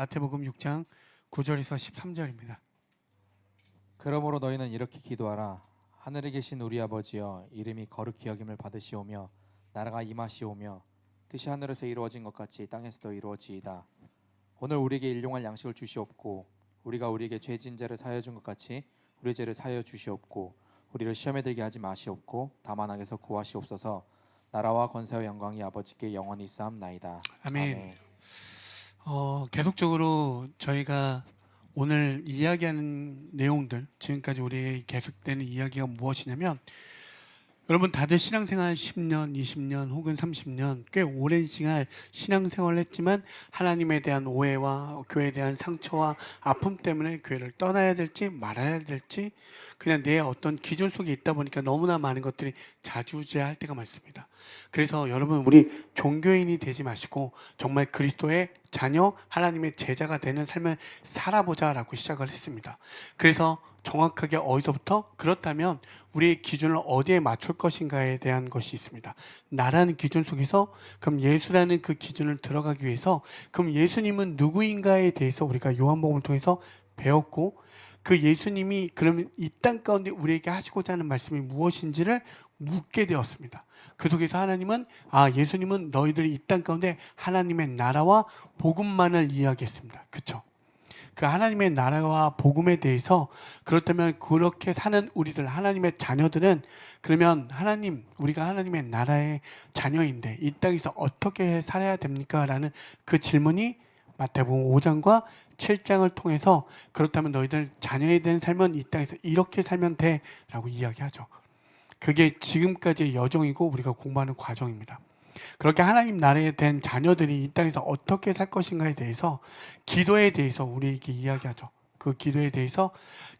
마태복음 6장 9절에서 13절입니다. 그러므로 너희는 이렇게 기도하라. 하늘에 계신 우리 아버지여 이름이 거룩히 여김을 받으시오며 나라가 임하시오며 뜻이 하늘에서 이루어진 것 같이 땅에서도 이루어지이다. 오늘 우리에게 일용할 양식을 주시옵고 우리가 우리에게 죄진 자를 사하여 준 것 같이 우리 죄를 사하여 주시옵고 우리를 시험에 들게 하지 마시옵고 다만 악에서 구하시옵소서. 나라와 권세와 영광이 아버지께 영원히 쌓옵나이다. 아멘. 어, 계속적으로 저희가 오늘 이야기하는 내용들 지금까지 우리 계속되는 이야기가 무엇이냐면 여러분 다들 신앙생활 10년, 20년 혹은 30년 꽤 오랜 시간 신앙생활을 했지만 하나님에 대한 오해와 교회에 대한 상처와 아픔 때문에 교회를 떠나야 될지 말아야 될지 그냥 내 어떤 기준 속에 있다 보니까 너무나 많은 것들이 자주지할 때가 많습니다. 그래서 여러분 우리 종교인이 되지 마시고 정말 그리스도의 자녀 하나님의 제자가 되는 삶을 살아보자라고 시작을 했습니다. 그래서 정확하게 어디서부터 그렇다면 우리의 기준을 어디에 맞출 것인가에 대한 것이 있습니다. 나라는 기준 속에서 그럼 예수라는 그 기준을 들어가기 위해서 그럼 예수님은 누구인가에 대해서 우리가 요한복음을 통해서 배웠고 그 예수님이 그러면 이 땅 가운데 우리에게 하시고자 하는 말씀이 무엇인지를 묻게 되었습니다. 그 속에서 하나님은 아 예수님은 너희들이 이 땅 가운데 하나님의 나라와 복음만을 이야기했습니다. 그렇죠? 그 하나님의 나라와 복음에 대해서 그렇다면 그렇게 사는 우리들 하나님의 자녀들은 그러면 하나님 우리가 하나님의 나라의 자녀인데 이 땅에서 어떻게 살아야 됩니까?라는 그 질문이 마태복음 5장과 7장을 통해서 그렇다면 너희들 자녀에 대한 삶은 이 땅에서 이렇게 살면 돼라고 이야기하죠. 그게 지금까지의 여정이고 우리가 공부하는 과정입니다. 그렇게 하나님 나라에 대한 자녀들이 이 땅에서 어떻게 살 것인가에 대해서 기도에 대해서 우리에게 이야기하죠. 그 기도에 대해서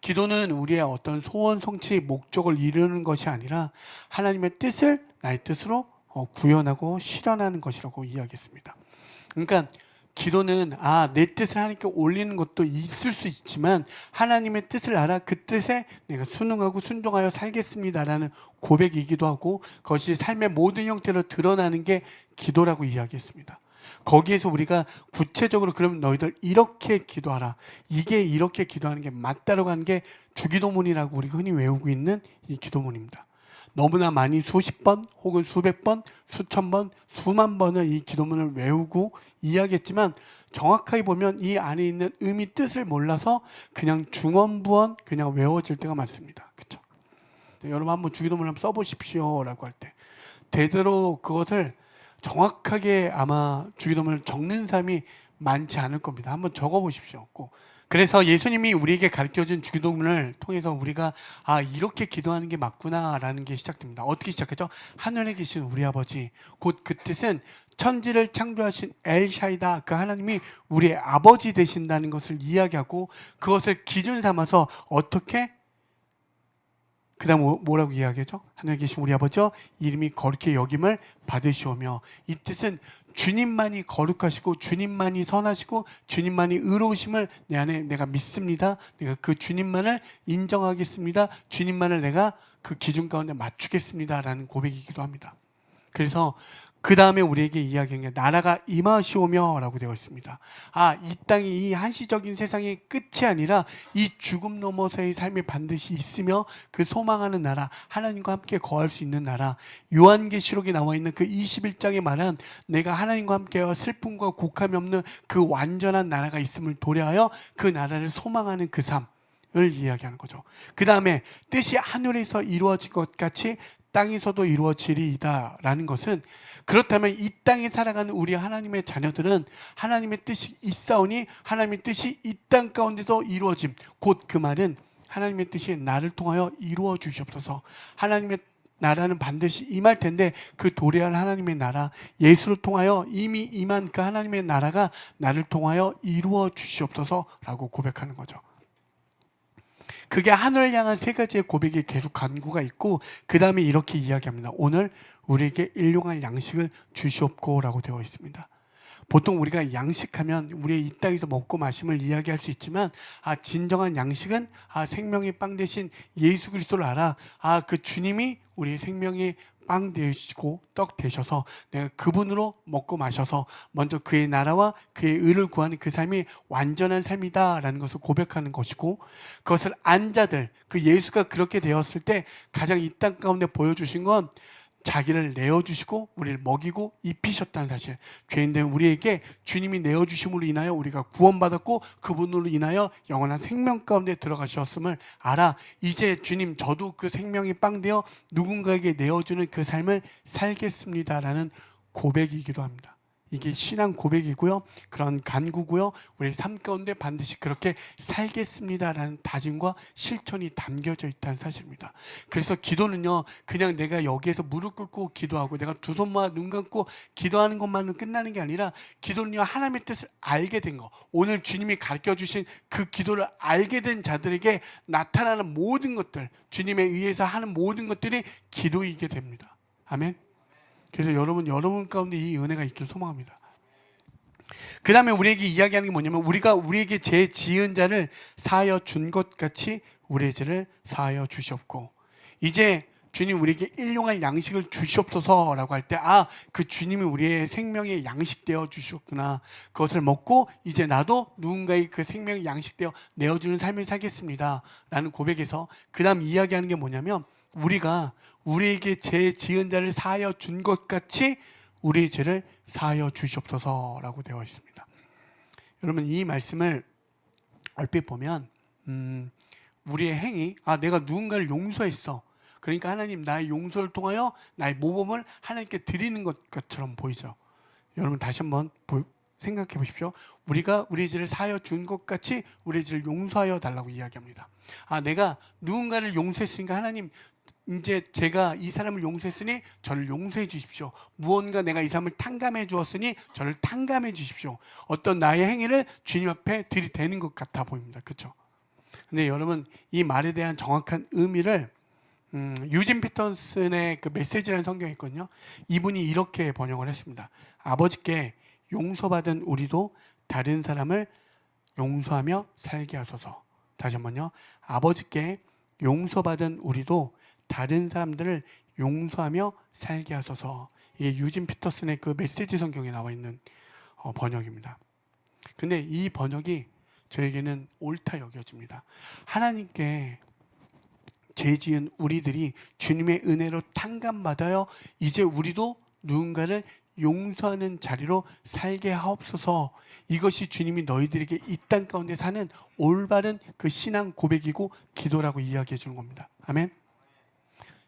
기도는 우리의 어떤 소원 성취 목적을 이루는 것이 아니라 하나님의 뜻을 나의 뜻으로 어, 구현하고 실현하는 것이라고 이야기했습니다. 그러니까 기도는 아 내 뜻을 하나님께 올리는 것도 있을 수 있지만 하나님의 뜻을 알아 그 뜻에 내가 순응하고 순종하여 살겠습니다라는 고백이기도 하고 그것이 삶의 모든 형태로 드러나는 게 기도라고 이야기했습니다. 거기에서 우리가 구체적으로 그러면 너희들 이렇게 기도하라. 이게 이렇게 기도하는 게 맞다라고 하는 게 주기도문이라고 우리가 흔히 외우고 있는 이 기도문입니다. 너무나 많이 수십 번 혹은 수백 번, 수천 번, 수만 번을 이 기도문을 외우고 이야기했지만 정확하게 보면 이 안에 있는 의미 뜻을 몰라서 그냥 중언부언 그냥 외워질 때가 많습니다. 그렇죠? 여러분 한번 주기도문 한번 써보십시오라고 할때 되도록 그것을 정확하게 아마 주기도문을 적는 사람이 많지 않을 겁니다. 한번 적어보십시오. 꼭. 그래서 예수님이 우리에게 가르쳐 준 주기도문을 통해서 우리가 아 이렇게 기도하는 게 맞구나라는 게 시작됩니다. 어떻게 시작하죠? 하늘에 계신 우리 아버지 곧 그 뜻은 천지를 창조하신 엘샤이다 그 하나님이 우리의 아버지 되신다는 것을 이야기하고 그것을 기준 삼아서 어떻게 그 다음 뭐- 뭐라고 이야기하죠? 하늘에 계신 우리 아버지여 이름이 거룩히 여김을 받으시오며 이 뜻은 주님만이 거룩하시고 주님만이 선하시고 주님만이 의로우심을 내 안에 내가 믿습니다. 내가 그 주님만을 인정하겠습니다. 주님만을 내가 그 기준 가운데 맞추겠습니다라는 고백이기도 합니다. 그래서 그 다음에 우리에게 이야기한 게 나라가 임하시오며라고 되어 있습니다. 아, 이 땅이 이 한시적인 세상의 끝이 아니라 이 죽음 넘어서의 삶이 반드시 있으며 그 소망하는 나라, 하나님과 함께 거할 수 있는 나라, 요한계시록에 나와 있는 그 21장에 말한 내가 하나님과 함께하여 슬픔과 곡함이 없는 그 완전한 나라가 있음을 도래하여 그 나라를 소망하는 그 삶. 을 이야기하는 거죠. 그 다음에 뜻이 하늘에서 이루어진 것 같이 땅에서도 이루어지리이다 라는 것은 그렇다면 이 땅에 살아가는 우리 하나님의 자녀들은 하나님의 뜻이 있사오니 하나님의 뜻이 이 땅 가운데도 이루어짐. 곧 그 말은 하나님의 뜻이 나를 통하여 이루어 주시옵소서. 하나님의 나라는 반드시 임할 텐데 그 도래할 하나님의 나라 예수를 통하여 이미 임한 그 하나님의 나라가 나를 통하여 이루어 주시옵소서라고 고백하는 거죠. 그게 하늘을 향한 세 가지의 고백이 계속 간구가 있고 그 다음에 이렇게 이야기합니다. 오늘 우리에게 일용할 양식을 주시옵고라고 되어 있습니다. 보통 우리가 양식하면 우리의 이 땅에서 먹고 마심을 이야기할 수 있지만 아 진정한 양식은 아 생명의 빵 대신 예수 그리스도를 알아 아 그 주님이 우리의 생명의 빵 되시고 떡 되셔서 내가 그분으로 먹고 마셔서 먼저 그의 나라와 그의 의를 구하는 그 삶이 완전한 삶이다라는 것을 고백하는 것이고 그것을 안 자들 그 예수가 그렇게 되었을 때 가장 이 땅 가운데 보여주신 건 자기를 내어주시고 우리를 먹이고 입히셨다는 사실. 죄인된 우리에게 주님이 내어주심으로 인하여 우리가 구원받았고 그분으로 인하여 영원한 생명 가운데 들어가셨음을 알아 이제 주님 저도 그 생명이 빵 되어 누군가에게 내어주는 그 삶을 살겠습니다라는 고백이기도 합니다 이게 신앙 고백이고요. 그런 간구고요. 우리 삶 가운데 반드시 그렇게 살겠습니다라는 다짐과 실천이 담겨져 있다는 사실입니다. 그래서 기도는요 그냥 내가 여기에서 무릎 꿇고 기도하고 내가 두 손 모아 눈 감고 기도하는 것만으로 끝나는 게 아니라 기도는요 하나님의 뜻을 알게 된 거. 오늘 주님이 가르쳐 주신 그 기도를 알게 된 자들에게 나타나는 모든 것들 주님에 의해서 하는 모든 것들이 기도이게 됩니다. 아멘 그래서 여러분 여러분 가운데 이 은혜가 있길 소망합니다. 그 다음에 우리에게 이야기하는 게 뭐냐면 우리가 우리에게 죄 지은 자를 사하여 준 것 같이 우리의 죄를 사하여 주시옵고 이제 주님 우리에게 일용할 양식을 주시옵소서라고 할 때 아 그 주님이 우리의 생명의 양식 되어 주셨구나. 그것을 먹고 이제 나도 누군가의 그 생명의 양식 되어 내어주는 삶을 살겠습니다라는 고백에서 그 다음 이야기하는 게 뭐냐면 우리가 우리에게 죄 지은 자를 사하여 준 것 같이 우리의 죄를 사하여 주시옵소서라고 되어 있습니다. 여러분 이 말씀을 얼핏 보면 음, 우리의 행위 아 내가 누군가를 용서했어. 그러니까 하나님 나의 용서를 통하여 나의 모범을 하나님께 드리는 것처럼 보이죠. 여러분 다시 한번 보- 생각해 보십시오. 우리가 우리의 죄를 사하여 준 것 같이 우리의 죄를 용서하여 달라고 이야기합니다. 아 내가 누군가를 용서했으니까 하나님 이제 제가 이 사람을 용서했으니 저를 용서해 주십시오. 무언가 내가 이 사람을 탕감해 주었으니 저를 탕감해 주십시오. 어떤 나의 행위를 주님 앞에 들이대는 것 같아 보입니다. 그렇죠? 근데 여러분 이 말에 대한 정확한 의미를 음, 유진 피터슨의 그 메시지라는 성경이 있거든요. 이분이 이렇게 번역을 했습니다. 아버지께 용서받은 우리도 다른 사람을 용서하며 살게 하소서. 다시 한번요. 아버지께 용서받은 우리도 다른 사람들을 용서하며 살게 하소서. 이게 유진 피터슨의 그 메시지 성경에 나와 있는 어, 번역입니다. 근데 이 번역이 저에게는 옳다 여겨집니다. 하나님께 죄 지은 우리들이 주님의 은혜로 탕감받아요. 이제 우리도 누군가를 용서하는 자리로 살게 하옵소서. 이것이 주님이 너희들에게 이 땅 가운데 사는 올바른 그 신앙 고백이고 기도라고 이야기해 주는 겁니다. 아멘.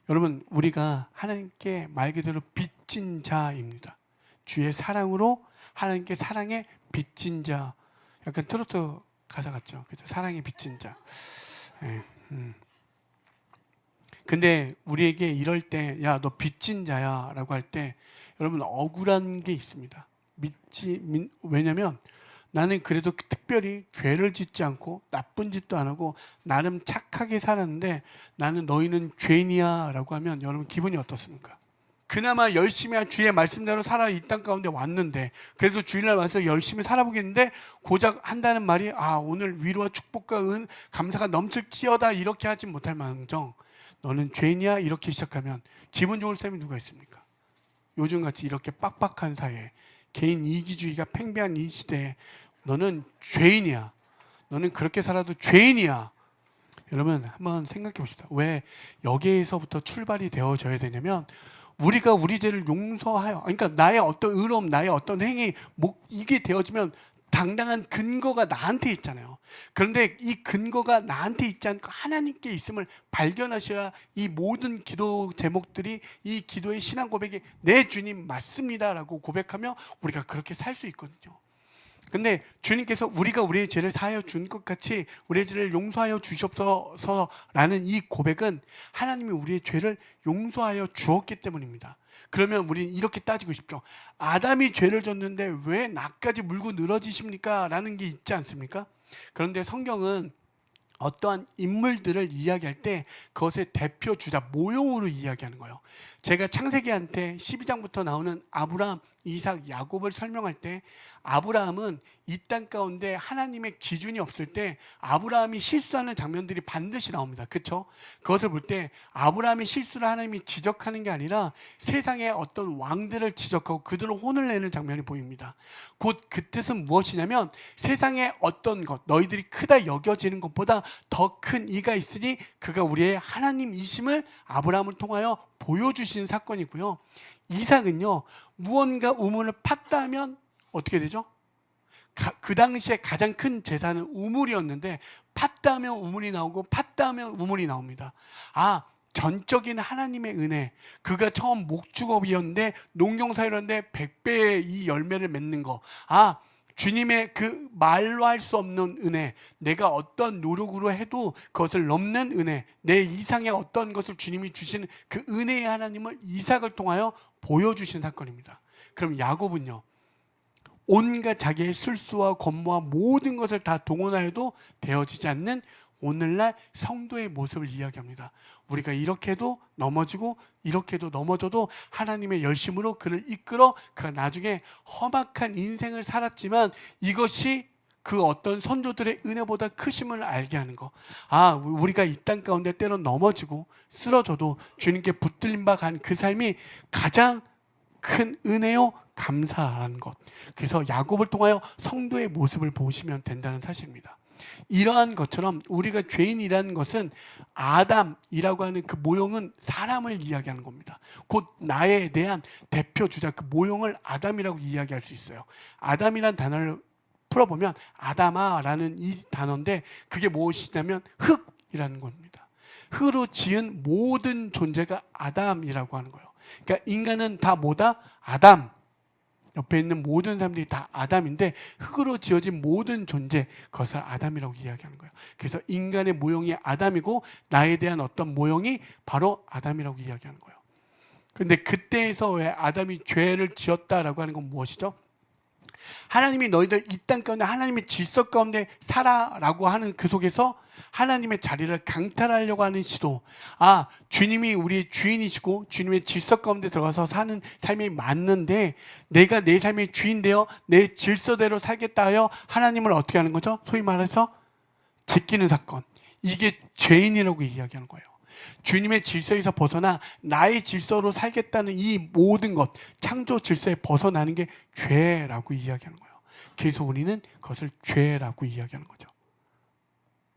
여러분, 우리가 하나님께 말 그대로 빚진 자입니다. 주의 사랑으로 하나님께 사랑에 빚진 자. 약간 트로트 가사 같죠. 그죠? 사랑에 빚진 자. 예, 음. 근데 우리에게 이럴 때, 야, 너 빚진 자야. 라고 할 때, 여러분, 억울한 게 있습니다. 믿지, 민- 왜냐면 나는 그래도 특별히 죄를 짓지 않고 나쁜 짓도 안 하고 나름 착하게 살았는데 나는 너희는 죄인이야. 라고 하면 여러분 기분이 어떻습니까? 그나마 열심히 한 주의 말씀대로 살아 이 땅 가운데 왔는데 그래도 주일날 와서 열심히 살아보겠는데 고작 한다는 말이 아 오늘 위로와 축복과 은 감사가 넘칠지어다 이렇게 하지 못할 망정 너는 죄인이야 이렇게 시작하면 기분 좋을 사람이 누가 있습니까? 요즘같이 이렇게 빡빡한 사회에 개인 이기주의가 팽배한 이 시대에 너는 죄인이야. 너는 그렇게 살아도 죄인이야. 여러분 한번 생각해 봅시다. 왜 여기에서부터 출발이 되어져야 되냐면 우리가 우리 죄를 용서하여 그러니까 나의 어떤 의로움 나의 어떤 행위 목 이게 되어지면 당당한 근거가 나한테 있잖아요. 그런데 이 근거가 나한테 있지 않고 하나님께 있음을 발견하셔야 이 모든 기도 제목들이 이 기도의 신앙 고백이 내 주님 맞습니다라고 고백하며 우리가 그렇게 살 수 있거든요. 근데 주님께서 우리가 우리의 죄를 사하여 준 것 같이 우리의 죄를 용서하여 주시옵소서라는 이 고백은 하나님이 우리의 죄를 용서하여 주었기 때문입니다. 그러면 우리는 이렇게 따지고 싶죠. 아담이 죄를 졌는데 왜 나까지 물고 늘어지십니까? 라는 게 있지 않습니까? 그런데 성경은 어떠한 인물들을 이야기할 때 그것의 대표 주자 모형으로 이야기하는 거예요. 제가 창세기한테 12장부터 나오는 아브라함, 이삭, 야곱을 설명할 때 아브라함은 이 땅 가운데 하나님의 기준이 없을 때 아브라함이 실수하는 장면들이 반드시 나옵니다. 그렇죠? 그것을 볼 때 아브라함의 실수를 하나님이 지적하는 게 아니라 세상의 어떤 왕들을 지적하고 그들을 혼을 내는 장면이 보입니다. 곧 그 뜻은 무엇이냐면 세상의 어떤 것 너희들이 크다 여겨지는 것보다 더 큰 이가 있으니 그가 우리의 하나님이심을 아브라함을 통하여 보여주시는 사건이고요. 이삭은요 무언가 우물을 팠다 하면 어떻게 되죠? 가- 그 당시에 가장 큰 재산은 우물이었는데 팠다 하면 우물이 나오고 팠다 하면 우물이 나옵니다. 아 전적인 하나님의 은혜 그가 처음 목축업이었는데 농경사였는데 백배의 이 열매를 맺는 거 아 주님의 그 말로 할 수 없는 은혜, 내가 어떤 노력으로 해도 그것을 넘는 은혜, 내 이상의 어떤 것을 주님이 주시는 그 은혜의 하나님을 이삭을 통하여 보여주신 사건입니다. 그럼 야곱은요, 온갖 자기의 실수와 권모와 모든 것을 다 동원하여도 되어지지 않는 오늘날 성도의 모습을 이야기합니다. 우리가 이렇게도 넘어지고 이렇게도 넘어져도 하나님의 열심으로 그를 이끌어 그가 나중에 험악한 인생을 살았지만 이것이 그 어떤 선조들의 은혜보다 크심을 알게 하는 거. 아, 우리가 이 땅 가운데 때로 넘어지고 쓰러져도 주님께 붙들림 바간 그 삶이 가장 큰 은혜요 감사하는 것. 그래서 야곱을 통하여 성도의 모습을 보시면 된다는 사실입니다. 이러한 것처럼 우리가 죄인이라는 것은 아담이라고 하는 그 모형은 사람을 이야기하는 겁니다. 곧 나에 대한 대표 주자 그 모형을 아담이라고 이야기할 수 있어요. 아담이란 단어를 풀어보면 아담아라는 이 단어인데 그게 무엇이냐면 흙이라는 겁니다. 흙으로 지은 모든 존재가 아담이라고 하는 거예요. 그러니까 인간은 다 뭐다? 아담. 옆에 있는 모든 사람들이 다 아담인데 흙으로 지어진 모든 존재 그것을 아담이라고 이야기하는 거예요. 그래서 인간의 모형이 아담이고 나에 대한 어떤 모형이 바로 아담이라고 이야기하는 거예요. 근데 그때에서 왜 아담이 죄를 지었다라고 하는 건 무엇이죠? 하나님이 너희들 이 땅 가운데 하나님의 질서 가운데 살아라고 하는 그 속에서 하나님의 자리를 강탈하려고 하는 시도. 아, 주님이 우리의 주인이시고 주님의 질서 가운데 들어가서 사는 삶이 맞는데 내가 내 삶의 주인 되어 내 질서대로 살겠다 하여 하나님을 어떻게 하는 거죠? 소위 말해서 제끼는 사건. 이게 죄인이라고 이야기하는 거예요. 주님의 질서에서 벗어나 나의 질서로 살겠다는 이 모든 것, 창조 질서에 벗어나는 게 죄라고 이야기하는 거예요. 그래서 우리는 그것을 죄라고 이야기하는 거죠.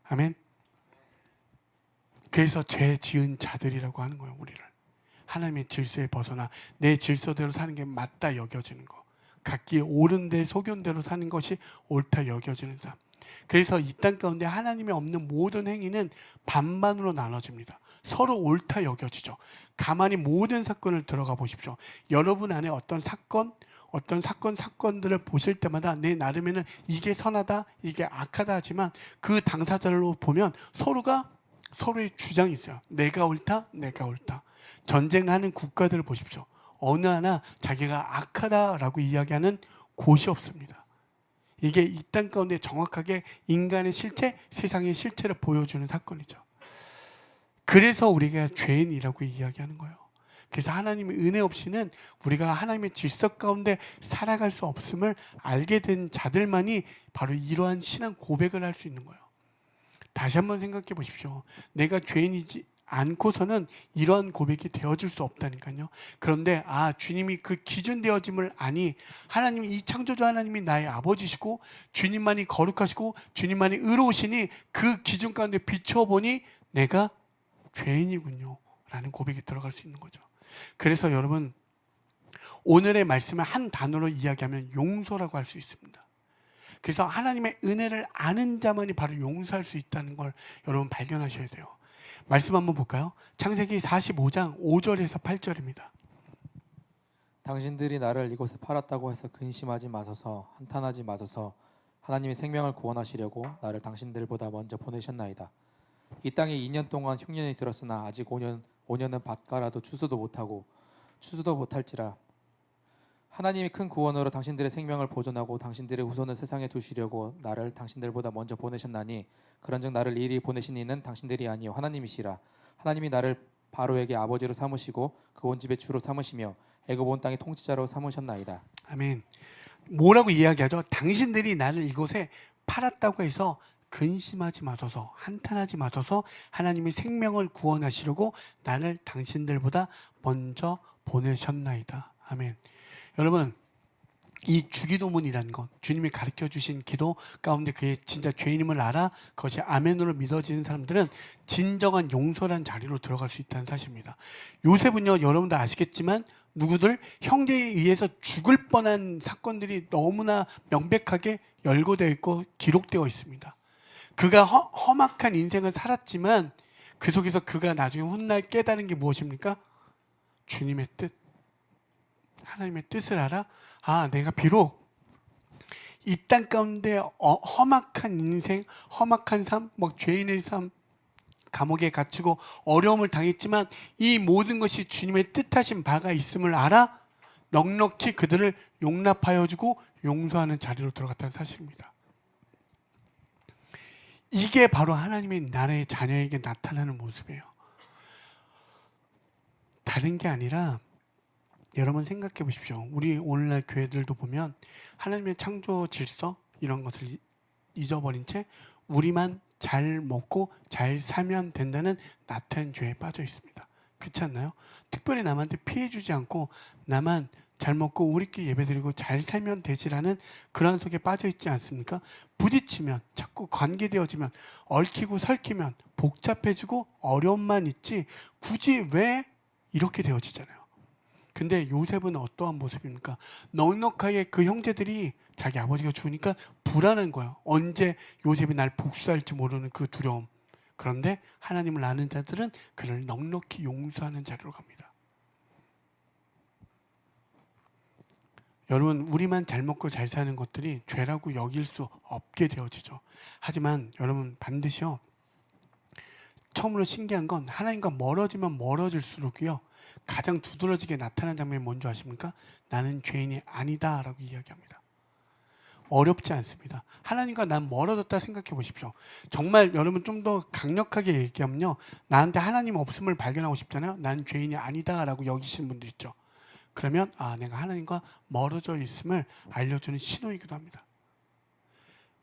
아멘. 그래서 죄 지은 자들이라고 하는 거예요, 우리를. 하나님의 질서에 벗어나 내 질서대로 사는 게 맞다 여겨지는 거. 각기 옳은 데 속연 대로 사는 것이 옳다 여겨지는 삶. 그래서 이 땅 가운데 하나님이 없는 모든 행위는 반반으로 나눠집니다. 서로 옳다 여겨지죠. 가만히 모든 사건을 들어가 보십시오. 여러분 안에 어떤 사건, 어떤 사건 사건들을 보실 때마다 내 나름에는 이게 선하다, 이게 악하다 하지만 그 당사자로 보면 서로가 서로의 주장이 있어요. 내가 옳다, 내가 옳다. 전쟁하는 국가들을 보십시오. 어느 하나 자기가 악하다라고 이야기하는 곳이 없습니다. 이게 이 땅 가운데 정확하게 인간의 실체, 세상의 실체를 보여주는 사건이죠. 그래서 우리가 죄인이라고 이야기하는 거예요. 그래서 하나님의 은혜 없이는 우리가 하나님의 질서 가운데 살아갈 수 없음을 알게 된 자들만이 바로 이러한 신앙 고백을 할 수 있는 거예요. 다시 한번 생각해 보십시오. 내가 죄인이지 않고서는 이러한 고백이 되어질 수 없다니까요. 그런데 아 주님이 그 기준 되어짐을 아니 하나님이 이 창조주 하나님이 나의 아버지시고 주님만이 거룩하시고 주님만이 의로우시니 그 기준 가운데 비춰보니 내가 죄인이군요. 라는 고백이 들어갈 수 있는 거죠. 그래서 여러분 오늘의 말씀을 한 단어로 이야기하면 용서라고 할 수 있습니다. 그래서 하나님의 은혜를 아는 자만이 바로 용서할 수 있다는 걸 여러분 발견하셔야 돼요. 말씀 한번 볼까요? 창세기 45장 5절에서 8절입니다. 당신들이 나를 이곳에 팔았다고 해서 근심하지 마소서 한탄하지 마소서 하나님이 생명을 구원하시려고 나를 당신들보다 먼저 보내셨나이다. 이 땅에 2년 동안 흉년이 들었으나 아직 5년 5년은 밭가라도 추수도 못하고 추수도 못할지라 하나님이 큰 구원으로 당신들의 생명을 보존하고 당신들의 후손을 세상에 두시려고 나를 당신들보다 먼저 보내셨나니 그런즉 나를 이리 보내신 이는 당신들이 아니요 하나님이시라 하나님이 나를 바로에게 아버지로 삼으시고 그 온 집의 주로 삼으시며 애굽 온 땅의 통치자로 삼으셨나이다. 아멘. 뭐라고 이야기하죠? 당신들이 나를 이곳에 팔았다고 해서 근심하지 마소서, 한탄하지 마소서 하나님이 생명을 구원하시려고 나를 당신들보다 먼저 보내셨나이다. 아멘. 여러분, 이 주기도문이라는 건 주님이 가르쳐 주신 기도 가운데 그게 진짜 죄인임을 알아 그것이 아멘으로 믿어지는 사람들은 진정한 용서란 자리로 들어갈 수 있다는 사실입니다. 요셉은요, 여러분도 아시겠지만 누구들 형제에 의해서 죽을 뻔한 사건들이 너무나 명백하게 열거되어 있고 기록되어 있습니다. 그가 허, 험악한 인생을 살았지만 그 속에서 그가 나중에 훗날 깨달은 게 무엇입니까? 주님의 뜻. 하나님의 뜻을 알아? 아, 내가 비록 이 땅 가운데 어, 험악한 인생, 험악한 삶, 뭐 죄인의 삶, 감옥에 갇히고 어려움을 당했지만 이 모든 것이 주님의 뜻하신 바가 있음을 알아 넉넉히 그들을 용납하여 주고 용서하는 자리로 들어갔다는 사실입니다. 이게 바로 하나님의 나라의 자녀에게 나타나는 모습이에요. 다른 게 아니라 여러분 생각해 보십시오. 우리 오늘날 교회들도 보면 하나님의 창조 질서 이런 것을 이- 잊어버린 채 우리만 잘 먹고 잘 살면 된다는 나태한 죄에 빠져 있습니다. 그렇지 않나요? 특별히 남한테 피해 주지 않고 나만 잘 먹고 우리끼리 예배드리고 잘 살면 되지라는 그런 속에 빠져 있지 않습니까? 부딪히면 자꾸 관계되어지면 얽히고 설키면 복잡해지고 어려움만 있지 굳이 왜 이렇게 되어지잖아요. 근데 요셉은 어떠한 모습입니까? 넉넉하게 그 형제들이 자기 아버지가 죽으니까 불안한 거예요. 언제 요셉이 날 복수할지 모르는 그 두려움. 그런데 하나님을 아는 자들은 그를 넉넉히 용서하는 자리로 갑니다. 여러분, 우리만 잘 먹고 잘 사는 것들이 죄라고 여길 수 없게 되어지죠. 하지만 여러분 반드시요. 처음으로 신기한 건 하나님과 멀어지면 멀어질수록요. 가장 두드러지게 나타나는 장면이 뭔지 아십니까? 나는 죄인이 아니다라고 이야기합니다. 어렵지 않습니다. 하나님과 난 멀어졌다 생각해 보십시오. 정말 여러분 좀 더 강력하게 얘기하면요. 나한테 하나님 없음을 발견하고 싶잖아요. 난 죄인이 아니다라고 여기시는 분들 있죠. 그러면 아, 내가 하나님과 멀어져 있음을 알려주는 신호이기도 합니다.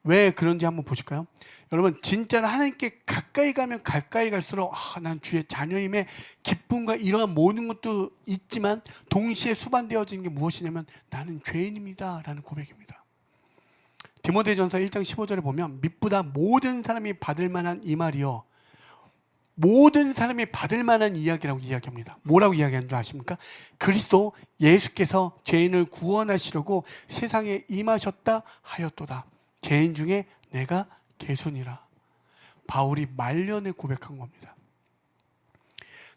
왜 그런지 한번 보실까요? 여러분 진짜로 하나님께 가까이 가면 가까이 갈수록 아, 난 주의 자녀임의 기쁨과 이러한 모든 것도 있지만 동시에 수반되어지는 게 무엇이냐면 나는 죄인입니다 라는 고백입니다. 디모데전서 1장 15절에 보면 믿보다 모든 사람이 받을 만한 이 말이요. 모든 사람이 받을 만한 이야기라고 이야기합니다. 뭐라고 이야기하는 줄 아십니까? 그리스도 예수께서 죄인을 구원하시려고 세상에 임하셨다 하였도다. 죄인 중에 내가 개순이라. 바울이 말년에 고백한 겁니다.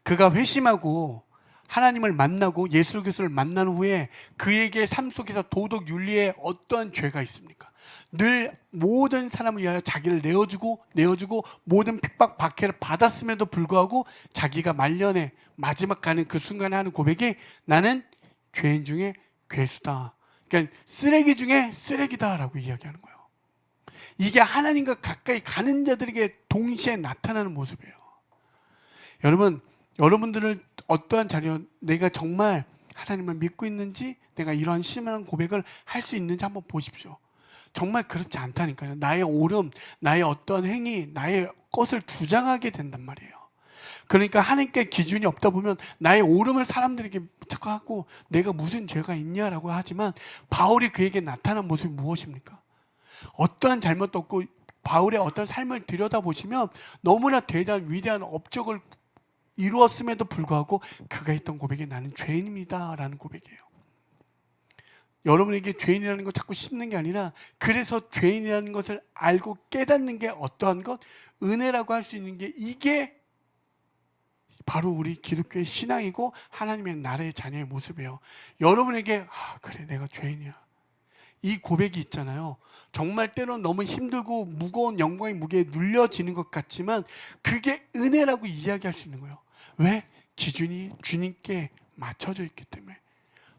그가 회심하고 하나님을 만나고 예수 그리스도를 만난 후에 그에게 삶 속에서 도덕 윤리에 어떠한 죄가 있습니까? 늘 모든 사람을 위하여 자기를 내어주고 내어주고 모든 핍박 박해를 받았음에도 불구하고 자기가 말년에 마지막 가는 그 순간에 하는 고백이 나는 죄인 중에 괴수다. 그러니까 쓰레기 중에 쓰레기다라고 이야기하는 거예요. 이게 하나님과 가까이 가는 자들에게 동시에 나타나는 모습이에요. 여러분, 여러분들을 어떠한 자료, 내가 정말 하나님을 믿고 있는지, 내가 이러한 심한 고백을 할 수 있는지 한번 보십시오. 정말 그렇지 않다니까요. 나의 오름, 나의 어떤 행위, 나의 것을 주장하게 된단 말이에요. 그러니까 하나님께 기준이 없다 보면 나의 오름을 사람들에게 하고 내가 무슨 죄가 있냐라고 하지만 바울이 그에게 나타난 모습이 무엇입니까? 어떠한 잘못도 없고 바울의 어떤 삶을 들여다보시면 너무나 대단한 위대한 업적을 이루었음에도 불구하고 그가 했던 고백이 나는 죄인입니다라는 고백이에요. 여러분에게 죄인이라는 걸 자꾸 씹는 게 아니라 그래서 죄인이라는 것을 알고 깨닫는 게 어떠한 것 은혜라고 할 수 있는 게 이게 바로 우리 기독교의 신앙이고 하나님의 나라의 자녀의 모습이에요. 여러분에게 아 그래 내가 죄인이야. 이 고백이 있잖아요. 정말 때론 너무 힘들고 무거운 영광의 무게에 눌려지는 것 같지만 그게 은혜라고 이야기할 수 있는 거예요. 왜? 기준이 주님께 맞춰져 있기 때문에.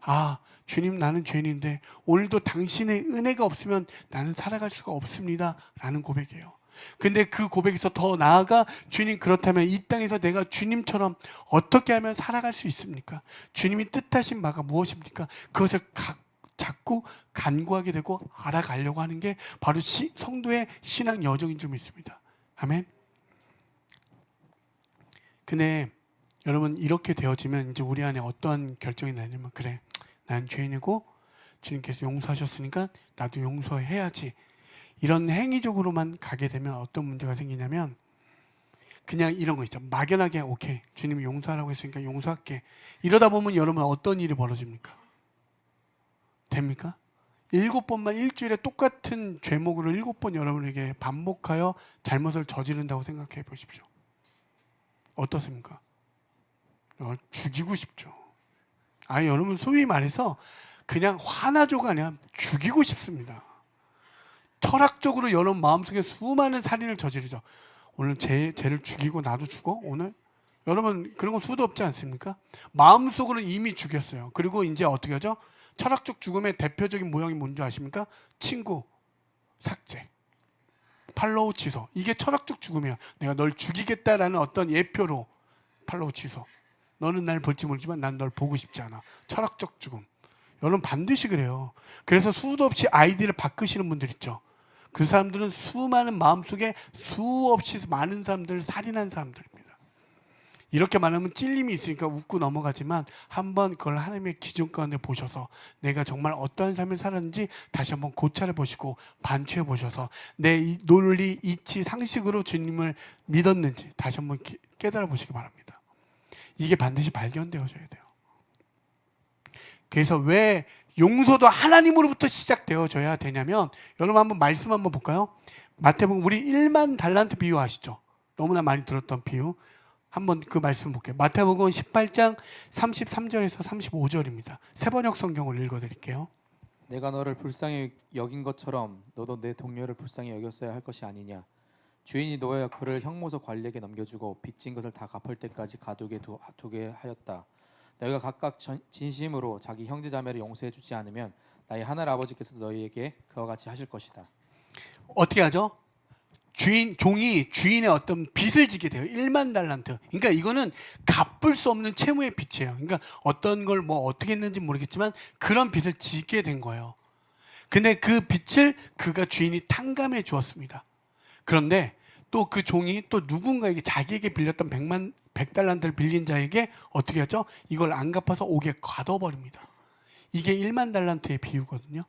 아, 주님 나는 죄인인데 오늘도 당신의 은혜가 없으면 나는 살아갈 수가 없습니다. 라는 고백이에요. 근데 그 고백에서 더 나아가 주님 그렇다면 이 땅에서 내가 주님처럼 어떻게 하면 살아갈 수 있습니까? 주님이 뜻하신 바가 무엇입니까? 그것을 가, 자꾸 간구하게 되고 알아가려고 하는 게 바로 시, 성도의 신앙 여정인 줄 믿습니다. 아멘. 근데 여러분 이렇게 되어지면 이제 우리 안에 어떠한 결정이 나냐면 그래 난 죄인이고 주님께서 용서하셨으니까 나도 용서해야지 이런 행위적으로만 가게 되면 어떤 문제가 생기냐면 그냥 이런 거 있죠 막연하게 오케이 주님이 용서하라고 했으니까 용서할게 이러다 보면 여러분 어떤 일이 벌어집니까 됩니까 일곱 번만 일주일에 똑같은 죄목으로 일곱 번 여러분에게 반복하여 잘못을 저지른다고 생각해 보십시오 어떻습니까 어, 죽이고 싶죠. 아 여러분 소위 말해서 그냥 화나죠가 아니라 죽이고 싶습니다. 철학적으로 여러분 마음속에 수많은 살인을 저지르죠. 오늘 쟤, 쟤를 죽이고 나도 죽어? 오늘? 여러분 그런 거 수도 없지 않습니까? 마음속으로 이미 죽였어요. 그리고 이제 어떻게 하죠? 철학적 죽음의 대표적인 모형이 뭔지 아십니까? 친구, 삭제, 팔로우 취소. 이게 철학적 죽음이야. 내가 널 죽이겠다라는 어떤 예표로 팔로우 취소. 너는 날 볼지 모르지만 난 널 보고 싶지 않아. 철학적 죽음. 여러분 반드시 그래요. 그래서 수도 없이 아이디를 바꾸시는 분들 있죠. 그 사람들은 수많은 마음속에 수없이 많은 사람들을 살인한 사람들입니다. 이렇게 말하면 찔림이 있으니까 웃고 넘어가지만 한번 그걸 하나님의 기준 가운데 보셔서 내가 정말 어떠한 삶을 살았는지 다시 한번 고찰해 보시고 반추해 보셔서 내이 논리, 이치, 상식으로 주님을 믿었는지 다시 한번 기- 깨달아 보시기 바랍니다. 이게 반드시 발견되어져야 돼요. 그래서 왜 용서도 하나님으로부터 시작되어져야 되냐면 여러분 한번 말씀 한번 볼까요? 마태복음 우리 1만 달란트 비유 아시죠? 너무나 많이 들었던 비유. 한번 그 말씀 볼게요. 마태복음 18장 33절에서 35절입니다. 세번역 성경을 읽어 드릴게요. 내가 너를 불쌍히 여긴 것처럼 너도 내 동료를 불쌍히 여겼어야 할 것이 아니냐 주인이 너의 그를 형무소 관리에게 넘겨주고 빚진 것을 다 갚을 때까지 가두게 두, 두게 하였다 너희가 각각 전, 진심으로 자기 형제 자매를 용서해 주지 않으면 나의 하늘 아버지께서 너희에게 그와 같이 하실 것이다 어떻게 하죠? 주인 종이 주인의 어떤 빚을 지게 돼요. 1만 달란트. 그러니까 이거는 갚을 수 없는 채무의 빚이에요. 그러니까 어떤 걸 뭐 어떻게 했는지 모르겠지만 그런 빚을 지게 된 거예요. 근데 그 빚을 그가 주인이 탕감해 주었습니다. 그런데 또 그 종이 또 누군가에게 자기에게 빌렸던 100만 100달란트를 빌린 자에게 어떻게 하죠? 이걸 안 갚아서 옥에 가둬 버립니다. 이게 1만 달란트의 비유거든요.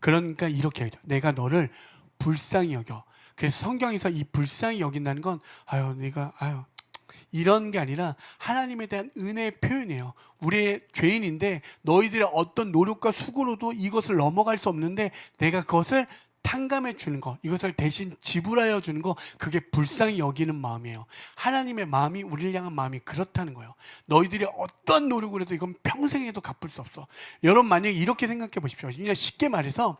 그러니까 이렇게 하죠. 내가 너를 불쌍히 여겨. 그래서 성경에서 이 불쌍히 여긴다는 건 아유 네가 아유 이런 게 아니라 하나님에 대한 은혜의 표현이에요. 우리의 죄인인데 너희들의 어떤 노력과 수고로도 이것을 넘어갈 수 없는데 내가 그것을 탕감해 주는 거, 이것을 대신 지불하여 주는 거, 그게 불쌍히 여기는 마음이에요. 하나님의 마음이 우리를 향한 마음이 그렇다는 거예요. 너희들이 어떤 노력을 해도 이건 평생에도 갚을 수 없어. 여러분 만약에 이렇게 생각해 보십시오. 그냥 쉽게 말해서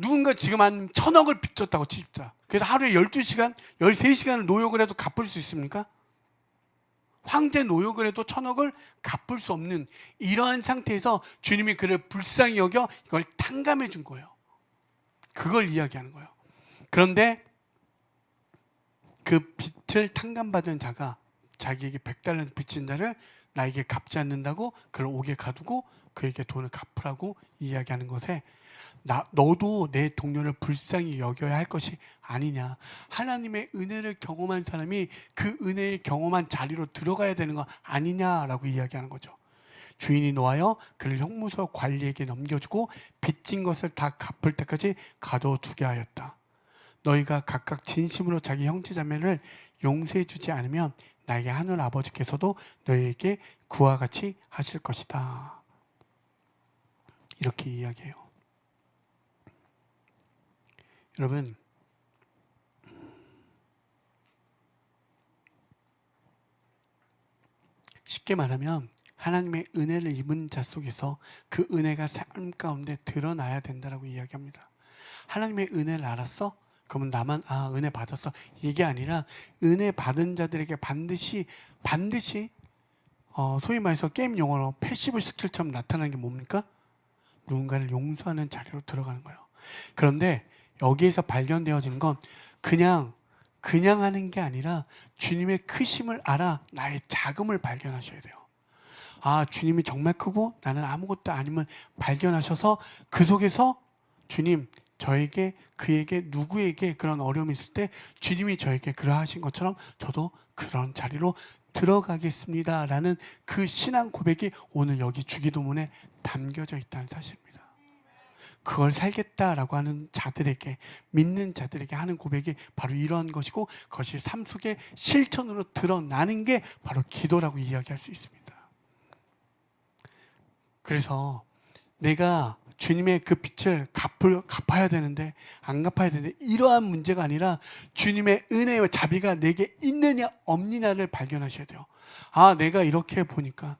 누군가 지금 한 천억을 빚졌다고 치십시다. 그래서 하루에 12시간, 13시간을 노역을 해도 갚을 수 있습니까? 황제 노역을 해도 천억을 갚을 수 없는 이러한 상태에서 주님이 그를 불쌍히 여겨 이걸 탕감해 준 거예요. 그걸 이야기하는 거예요. 그런데 그 빚을 탕감받은 자가 자기에게 100달러 빚진 자를 나에게 갚지 않는다고 그를 옥에 가두고 그에게 돈을 갚으라고 이야기하는 것에 나 너도 내 동료를 불쌍히 여겨야 할 것이 아니냐. 하나님의 은혜를 경험한 사람이 그 은혜를 경험한 자리로 들어가야 되는 거 아니냐라고 이야기하는 거죠. 주인이 놓아여 그를 형무소 관리에게 넘겨주고 빚진 것을 다 갚을 때까지 가둬두게 하였다. 너희가 각각 진심으로 자기 형제자매를 용서해 주지 않으면 나에게 하늘 아버지께서도 너희에게 그와 같이 하실 것이다. 이렇게 이야기해요. 여러분 쉽게 말하면 하나님의 은혜를 입은 자 속에서 그 은혜가 삶 가운데 드러나야 된다라고 이야기합니다. 하나님의 은혜를 알았어? 그러면 나만 아 은혜 받았어 이게 아니라 은혜 받은 자들에게 반드시 반드시 어, 소위 말해서 게임 용어로 패시브 스킬처럼 나타나는 게 뭡니까? 누군가를 용서하는 자리로 들어가는 거예요. 그런데 여기에서 발견되어진 건 그냥 그냥 하는 게 아니라 주님의 크심을 알아 나의 작음을 발견하셔야 돼요. 아, 주님이 정말 크고 나는 아무것도 아님을 발견하셔서 그 속에서 주님 저에게 그에게 누구에게 그런 어려움이 있을 때 주님이 저에게 그러하신 것처럼 저도 그런 자리로 들어가겠습니다 라는 그 신앙 고백이 오늘 여기 주기도문에 담겨져 있다는 사실입니다. 그걸 살겠다라고 하는 자들에게 믿는 자들에게 하는 고백이 바로 이러한 것이고 그것이 삶 속에 실천으로 드러나는 게 바로 기도라고 이야기할 수 있습니다. 그래서 내가 주님의 그 빛을 갚을, 갚아야 되는데 안 갚아야 되는데 이러한 문제가 아니라 주님의 은혜와 자비가 내게 있느냐 없느냐를 발견하셔야 돼요. 아 내가 이렇게 보니까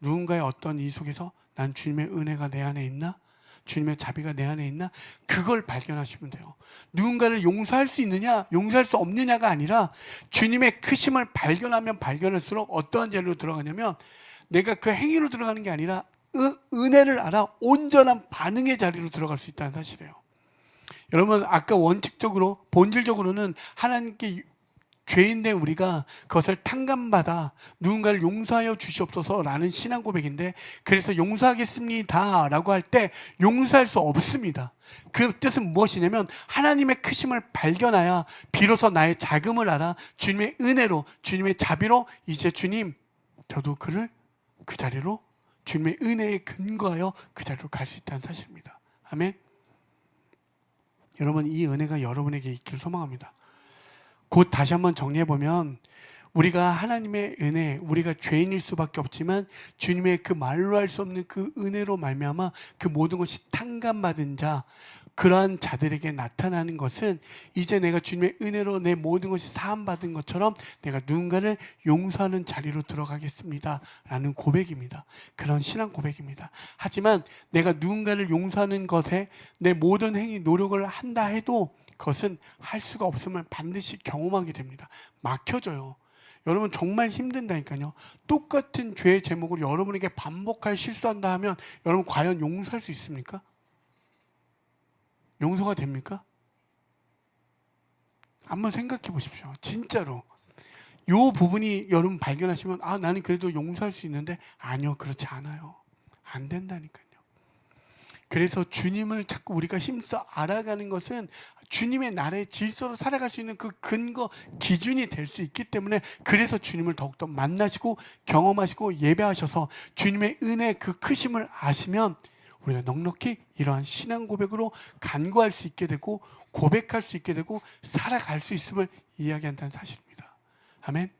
누군가의 어떤 이 속에서 난 주님의 은혜가 내 안에 있나? 주님의 자비가 내 안에 있나? 그걸 발견하시면 돼요. 누군가를 용서할 수 있느냐, 용서할 수 없느냐가 아니라 주님의 크심을 발견하면 발견할수록 어떠한 자리로 들어가냐면 내가 그 행위로 들어가는 게 아니라 은- 은혜를 알아 온전한 반응의 자리로 들어갈 수 있다는 사실이에요. 여러분 아까 원칙적으로 본질적으로는 하나님께 죄인된 우리가 그것을 탕감받아 누군가를 용서하여 주시옵소서라는 신앙 고백인데 그래서 용서하겠습니다라고 할 때 용서할 수 없습니다. 그 뜻은 무엇이냐면 하나님의 크심을 발견하여 비로소 나의 자금을 알아 주님의 은혜로 주님의 자비로 이제 주님 저도 그를 그 자리로 주님의 은혜에 근거하여 그 자리로 갈 수 있다는 사실입니다. 아멘. 여러분 이 은혜가 여러분에게 있기를 소망합니다. 곧 다시 한번 정리해 보면 우리가 하나님의 은혜, 우리가 죄인일 수밖에 없지만 주님의 그 말로 할 수 없는 그 은혜로 말미암아 그 모든 것이 탕감받은 자 그러한 자들에게 나타나는 것은 이제 내가 주님의 은혜로 내 모든 것이 사함받은 것처럼 내가 누군가를 용서하는 자리로 들어가겠습니다 라는 고백입니다. 그런 신앙 고백입니다. 하지만 내가 누군가를 용서하는 것에 내 모든 행위 노력을 한다 해도 그것은 할 수가 없으면 반드시 경험하게 됩니다. 막혀져요. 여러분 정말 힘든다니까요. 똑같은 죄의 제목을 여러분에게 반복하여 실수한다 하면 여러분 과연 용서할 수 있습니까? 용서가 됩니까? 한번 생각해 보십시오. 진짜로. 요 부분이 여러분 발견하시면 아 나는 그래도 용서할 수 있는데 아니요 그렇지 않아요. 안 된다니까요. 그래서 주님을 자꾸 우리가 힘써 알아가는 것은 주님의 나라의 질서로 살아갈 수 있는 그 근거 기준이 될 수 있기 때문에 그래서 주님을 더욱더 만나시고 경험하시고 예배하셔서 주님의 은혜 그 크심을 아시면 우리가 넉넉히 이러한 신앙 고백으로 간구할 수 있게 되고 고백할 수 있게 되고 살아갈 수 있음을 이야기한다는 사실입니다. 아멘.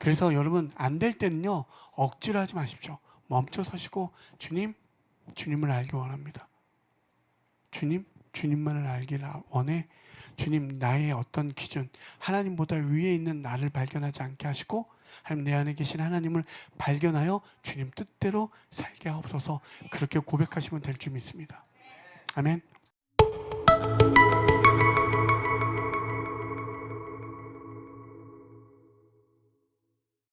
그래서 여러분 안 될 때는요 억지로 하지 마십시오. 멈춰 서시고 주님 주님을 알기 원합니다. 주님, 주님만을 알기를 원해. 주님, 나의 어떤 기준, 하나님보다 위에 있는 나를 발견하지 않게 하시고, 하나님 내 안에 계신 하나님을 발견하여 주님 뜻대로 살게 하옵소서. 그렇게 고백하시면 될 줄 믿습니다. 아멘.